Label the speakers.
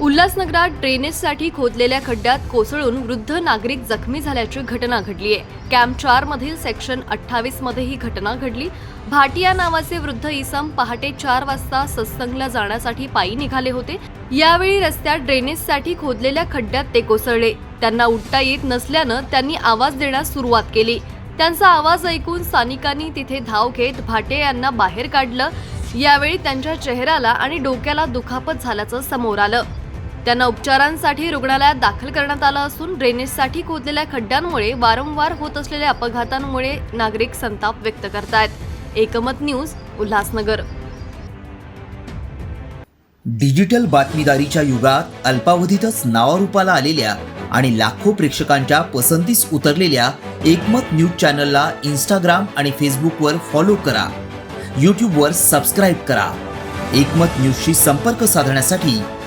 Speaker 1: उल्हासनगरात ड्रेनेजसाठी खोदलेल्या खड्ड्यात कोसळून वृद्ध नागरिक जखमी झाल्याची घटना घडली आहे. कॅम्प चार मधील सेक्शन अठ्ठावीसमध्ये ही घटना घडली. भाटिया नावाचे वृद्ध इसम पहाटे चार वाजता सत्संगला जाण्यासाठी पायी निघाले होते. यावेळी रस्त्यात ड्रेनेजसाठी खोदलेल्या खड्ड्यात ते कोसळले. त्यांना उठता येत नसल्यानं त्यांनी आवाज देण्यास सुरुवात केली. त्यांचा आवाज ऐकून स्थानिकांनी तिथे धाव घेत भाटे यांना बाहेर काढलं. यावेळी त्यांच्या चेहऱ्याला आणि डोक्याला दुखापत झाल्याचं समोर आलं. त्यांना उपचारांसाठी रुग्णालयात दाखल करण्यात आलं असून ड्रेनेजसाठी खोदलेल्या खड्ड्यांमुळे वारंवार होत असलेल्या अपघातांमुळे नागरिक संताप व्यक्त करतायत. एकमत न्यूज उल्हासनगर.
Speaker 2: डिजिटल बातमीदारीच्या युगात अल्पावधीतच नावारूपाला आलेल्या आणि लाखो प्रेक्षकांच्या पसंतीस उतरलेल्या एकमत न्यूज चॅनलला इंस्टाग्राम आणि फेसबुकवर फॉलो करा. यूट्यूबवर सबस्क्राईब करा. एकमत न्यूजशी संपर्क साधण्यासाठी